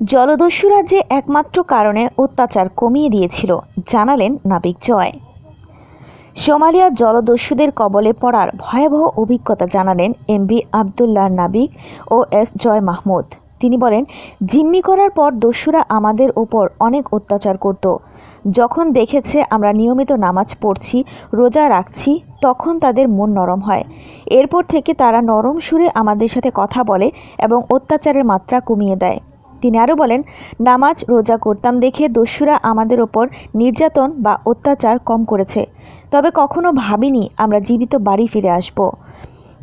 জলদস্যুরা যে একমাত্র কারণে অত্যাচার কমিয়ে দিয়েছিল, জানালেন নাবিক জয়। সোমালিয়ার জলদস্যুদের কবলে পড়ার ভয়াবহ অভিজ্ঞতা জানালেন এমবি আবদুল্লাহ নাবিক ও এস জয় মাহমুদ। তিনি বলেন, জিম্মি করার পর দস্যুরা আমাদের ওপর অনেক অত্যাচার করত। যখন দেখেছে আমরা নিয়মিত নামাজ পড়ছি, রোজা রাখছি, তখন তাদের মন নরম হয়। এরপর থেকে তারা নরম সুরে আমাদের সাথে কথা বলে এবং অত্যাচারের মাত্রা কমিয়ে দেয়। তিনি আরও বলেন, নামাজ রোজা করতাম দেখে দস্যুরা আমাদের ওপর নির্যাতন বা অত্যাচার কম করেছে। তবে কখনো ভাবিনি আমরা জীবিত বাড়ি ফিরে আসব।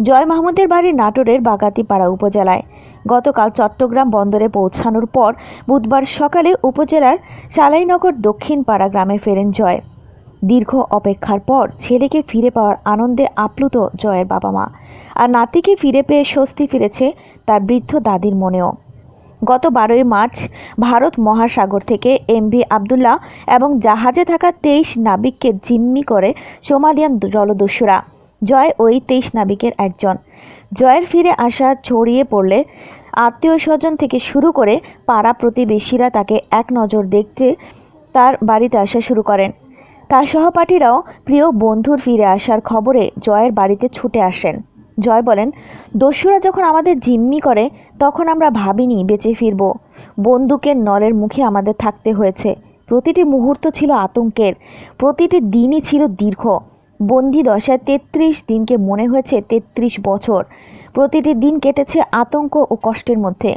জয় মাহমুদের বাড়ি নাটোরের বাগাতিপাড়া উপজেলায়। গতকাল চট্টগ্রাম বন্দরে পৌঁছানোর পর বুধবার সকালে উপজেলার চালাইনগর দক্ষিণ পাড়া গ্রামে ফেরেন জয়। দীর্ঘ অপেক্ষার পর ছেলেকে ফিরে পাওয়ার আনন্দে আপ্লুত জয়ের বাবা মা। আর নাতিকে ফিরে পেয়ে স্বস্তি ফিরেছে তার বৃদ্ধ দাদির মনেও। গত বারোই মার্চ ভারত মহাসাগর থেকে এমভি আবদুল্লাহ এবং জাহাজে থাকা তেইশ নাবিককে জিম্মি করে সোমালিয়ান জলদস্যুরা। জয় ওই তেইশ নাবিকের একজন। জয়ের ফিরে আসা ছড়িয়ে পড়লে আত্মীয় স্বজন থেকে শুরু করে পাড়া প্রতিবেশীরা তাকে এক নজর দেখতে তার বাড়িতে আসা শুরু করেন। তার সহপাঠীরাও প্রিয় বন্ধুর ফিরে আসার খবরে জয়ের বাড়িতে ছুটে আসেন। জয় বলেন, দস্যুরা যখন আমাদের জিম্মি করে, তখন আমরা ভাবিনি বেঁচে ফিরব। বন্দুকের নলের মুখে আমাদের থাকতে হয়েছে। প্রতিটি মুহূর্ত ছিল আতঙ্কের, প্রতিটি দিনই ছিল দীর্ঘ। বন্দি দশায় তেত্রিশ দিনকে মনে হয়েছে তেত্রিশ বছর। প্রতিটি দিন কেটেছে আতঙ্ক ও কষ্টের মধ্যে।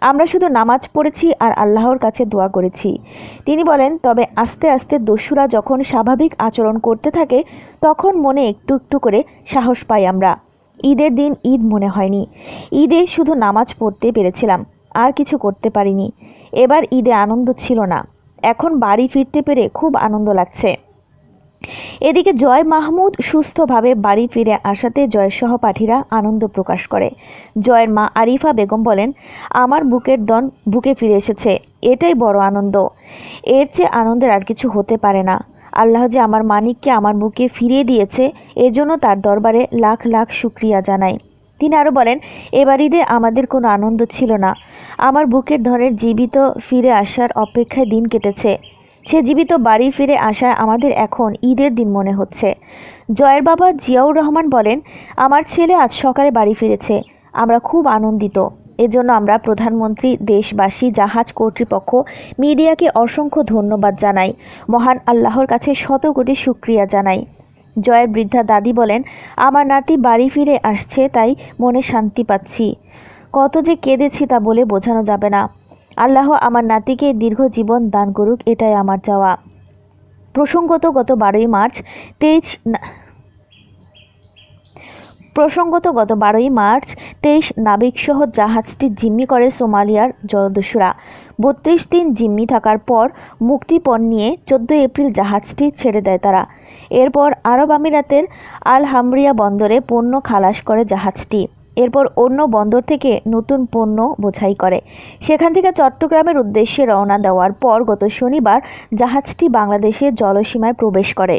আমরা শুধু নামাজ পড়েছি আর আল্লাহর কাছে দোয়া করেছি। তিনি বলেন, তবে আস্তে আস্তে দস্যুরা যখন স্বাভাবিক আচরণ করতে থাকে, তখন মনে একটু একটু করে সাহস পাই আমরা। ঈদের দিন ঈদ মনে হয়নি। ঈদে শুধু নামাজ পড়তে পেরেছিলাম, আর কিছু করতে পারিনি। এবার ঈদে আনন্দ ছিল না। এখন বাড়ি ফিরতে পেরে খুব আনন্দ লাগছে। এদিকে জয় মাহমুদ সুস্থভাবে বাড়ি ফিরে আসাতে জয়ের সহপাঠীরা আনন্দ প্রকাশ করে। জয়ের মা আরিফা বেগম বলেন, আমার বুকের দন বুকে ফিরে এসেছে। এটাই বড় আনন্দ। এর চেয়ে আনন্দের আর কিছু হতে পারে না। আল্লাহ যে আমার মানিককে আমার মুখে ফিরিয়ে দিয়েছে এজন্য তার দরবারে লাখ লাখ শুক্রিয়া জানাই। তিনি আরও বলেন, এবার ঈদে আমাদের কোনো আনন্দ ছিল না। আমার বুকের ধরের জীবিত ফিরে আসার অপেক্ষায় দিন কেটেছে। সে জীবিত বাড়ি ফিরে আসায় আমাদের এখন ঈদের দিন মনে হচ্ছে। জয়ের বাবা জিয়াউর রহমান বলেন, আমার ছেলে আজ সকালে বাড়ি ফিরেছে। আমরা খুব আনন্দিত। এজন্য আমরা প্রধানমন্ত্রী, দেশবাসী, জাহাজ কর্তৃপক্ষ, মিডিয়াকে অসংখ্য ধন্যবাদ জানাই। মহান আল্লাহর কাছে শত কোটি শুক্রিয়া জানাই। জয়ের বৃদ্ধা দাদি বলেন, আমার নাতি বাড়ি ফিরে আসছে, তাই মনে শান্তি পাচ্ছি। কত যে কেঁদেছি তা বলে বোঝানো যাবে না। আল্লাহ আমার নাতিকে দীর্ঘ জীবন দান করুক, এটাই আমার চাওয়া। প্রসঙ্গত গত বারোই মার্চ তেইশ প্রসঙ্গত গত বারোই মার্চ তেইশ নাবিকসহ জাহাজটি জিম্মি করে সোমালিয়ার জলদস্যুরা। বত্রিশ দিন জিম্মি থাকার পর মুক্তিপণ নিয়ে চোদ্দোই এপ্রিল জাহাজটি ছেড়ে দেয় তারা। এরপর আরব আমিরাতের আল হামরিয়া বন্দরে পণ্য খালাস করে জাহাজটি। এরপর অন্য বন্দর থেকে নতুন পণ্য বোঝাই করে। সেখান থেকে চট্টগ্রামের উদ্দেশ্যে রওনা দেওয়ার পর গত শনিবার জাহাজটি বাংলাদেশের জলসীমায় প্রবেশ করে।